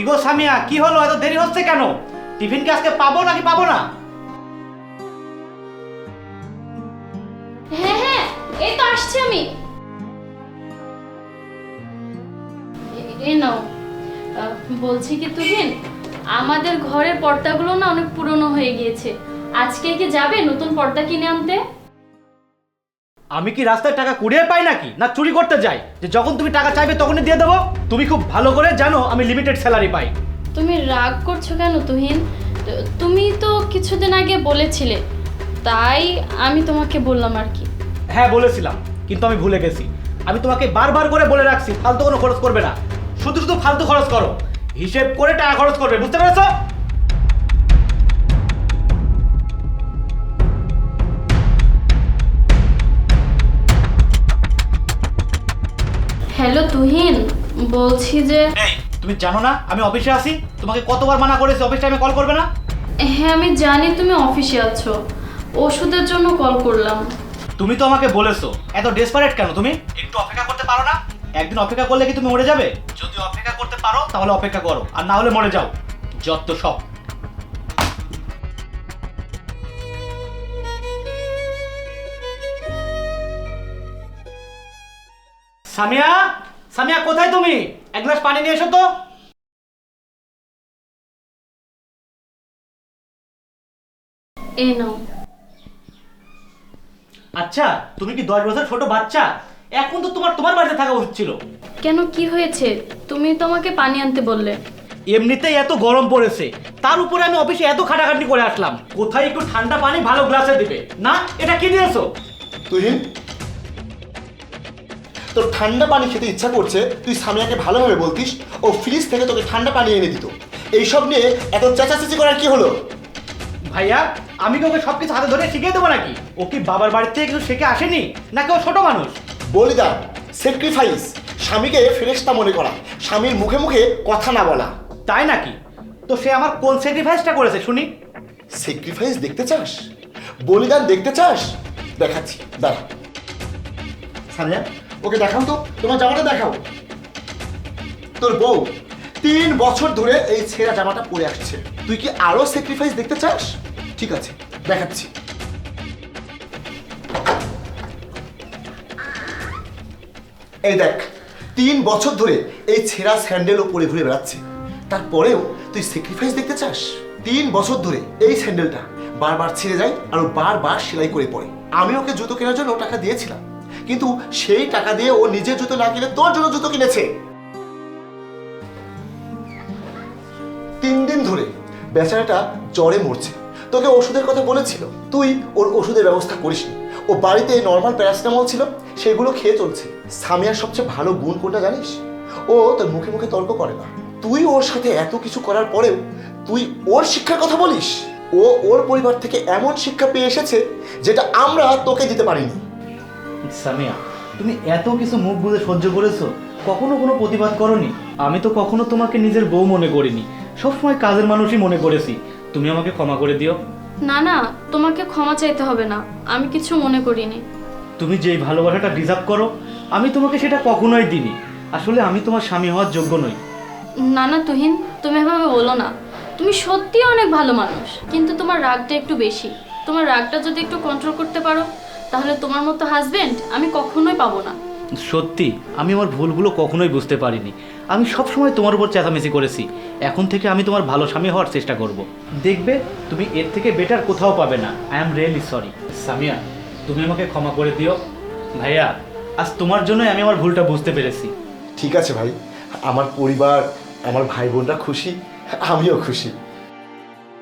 কি গো সামিয়া, কি হলো? এত দেরি হচ্ছে কেন? টিফিন কি আজকে পাবো নাকি পাবো না? হ্যাঁ হ্যাঁ এই তো আসছি আমি। এ- নাও। বলছি কি তুহিন, আমাদের ঘরের পর্দাগুলো না অনেক পুরনো হয়ে গিয়েছে। আজকে কি যাবে নতুন পর্দা কিনে আনতে? আমি কি রাস্তায় টাকা কুড়িয়ে পাই নাকি? না চুরি করতে যাই? যে যখন তুমি টাকা চাইবে তখনই দিয়ে দেবো? তুমি খুব ভালো করে জানো আমি লিমিটেড স্যালারি পাই। তুমি রাগ করছ কেন তুহিন? তুমি তো কিছুদিন আগে বলেছিলে তাই আমি তোমাকে বললাম আর কি। হ্যাঁ বলেছিলাম কিন্তু আমি ভুলে গেছি। আমি তোমাকে বারবার করে বলে রাখছি ফালতু কোনো খরচ করবে না। শুধু শুধু ফালতু খরচ করো। হিসেব করে টাকা খরচ করবে বুঝতে পেরেছ? হ্যালো তুহিন বলছি যে এই তুমি জানো না আমি অফিসে আছি তোমাকে কতবার মানা করেছি অফিস টাইমে কল করবে না? হ্যাঁ আমি জানি তুমি অফিসে আছো ওষুধের জন্য কল করলাম। তুমি তো আমাকে বলেছ এত ডেসপারেট কেন তুমি? একটু অপেক্ষা করতে পারো না? একদিন অপেক্ষা করলে কি তুমি মরে যাবে? যদি অপেক্ষা করতে পারো তাহলে অপেক্ষা করো আর না হলে মরে যাও যত সব। সামিয়া? সামিয়া কোথায় তুমি? এক গ্লাস পানি নিয়ে এসো তো। নাও। আচ্ছা তুমি কি দশ বছর ছোট বাচ্চা? এখন তো তোমার তোমার বাড়িতে থাকা উচিত ছিল। কেন? কি হয়েছে? তুমি তো আমাকে পানি আনতে বললে। এমনিতেই এত গরম পড়েছে। তার উপরে আমি অফিসে এত খাটাখাটনি করে আসলাম। কোথায় একটু ঠান্ডা পানি ভালো গ্লাসে দিবে। না এটা কি দিয়েছ? তুহিন? তোর ঠান্ডা পানি খেতে ইচ্ছা করছে তুই সামিয়াকে ভালোভাবে বলতিস ও ফ্রিজ থেকে তোকে ঠান্ডা পানি এনে দিত। এইসব নিয়ে এত চেঁচাচেঁচি করার কি হলো? ভাইয়া আমি কি ওকে সবকিছু হাতে ধরে শিখিয়ে দেবো নাকি? ও কি বাবার বাড়ি থেকে কিছু শিখে আসেনি? নাকি ও ছোট মানুষ? বলিদান স্যাক্রিফাইস স্বামীকে ফেরেস্তা মনে করা স্বামীর মুখে মুখে কথা না বলা। তাই নাকি? তো সে আমার কোন স্যাক্রিফাইসটা করেছে শুনি। স্যাক্রিফাইস দেখতে চাস? বলিদান দেখতে চাস? দেখাচ্ছি দাঁড়া। সামিয়া ওকে দেখাও তো, তোমার জামাটা দেখাও। তোর বউ, তিন বছর ধরে এই ছেঁড়া জামাটা পরে আসছে। তুই কি আরও স্যাক্রিফাইস দেখতে চাস? ঠিক আছে, দেখাচ্ছি। এই দেখ, তিন বছর ধরে এই ছেঁড়া স্যান্ডেলও পরে ঘুরে বেড়াচ্ছে। তারপরেও তুই স্যাক্রিফাইস দেখতে চাস? তিন বছর ধরে এই স্যান্ডেলটা বারবার ছিঁড়ে যায় আর বারবার সেলাই করে পড়ে। আমি ওকে জুতো কেনার জন্য টাকা দিয়েছিলাম। কিন্তু সেই টাকা দিয়ে ও নিজের জুতো না কিনে তোর জন্য জুতো কিনেছে। তিন দিন ধরে বেচারাটা জ্বরে মরছে। তোকে ওষুধের কথা বলেছিল। তুই ওর ওষুধের ব্যবস্থা করিসনি। ও বাড়িতে নর্মাল প্যারাসিটামল ছিল, সেগুলো খেয়ে চলছে। সামিয়ার সবচেয়ে ভালো গুণ কোনটা জানিস? ও তোর মুখে মুখে তর্ক করে না। তুই ওর সাথে এত কিছু করার পরেও তুই ওর শিক্ষার কথা বলিস? ও ওর পরিবার থেকে এমন শিক্ষা পেয়ে এসেছে যেটা আমরা তোকে দিতে পারিনি। সামিয়া তুমি এত কিছু মুখ বুঝে সহ্য করেছ কখনো কোনো প্রতিবাদ করনি? আমি তো কখনো তোমাকে নিজের বউ মনে করিনি। সবসময় কাজের মানুষই মনে করেছি। তুমি আমাকে ক্ষমা করে দিও। না না তোমাকে ক্ষমা চাইতে হবে না। আমি কিছু মনে করিনি। তুমি যেই ভালোবাসাটা ডিজার্ভ করো আমি তোমাকে সেটা কখনোই দিইনি। আসলে আমি তোমার স্বামী হওয়ার যোগ্য নই। না না তুহিন তুমি এভাবে বলো না। তুমি সত্যিই অনেক ভালো মানুষ কিন্তু তোমার রাগটা একটু বেশি। তোমার রাগটা যদি একটু কন্ট্রোল করতে পারো তাহলে তোমার মতো হাজবেন্ড আমি কখনোই পাবো না। সত্যি আমি আমার ভুলগুলো কখনোই বুঝতে পারিনি। আমি সবসময় তোমার উপর চেঁচামেচি করেছি। এখন থেকে আমি তোমার ভালো স্বামী হওয়ার চেষ্টা করব। দেখবে তুমি এর থেকে বেটার কোথাও পাবে না। I am really sorry Samia তুমি আমাকে ক্ষমা করে দিও। ভাইয়া আজ তোমার জন্যই আমি আমার ভুলটা বুঝতে পেরেছি। ঠিক আছে ভাই আমার পরিবার আমার ভাই বোনরা খুশি আমিও খুশি।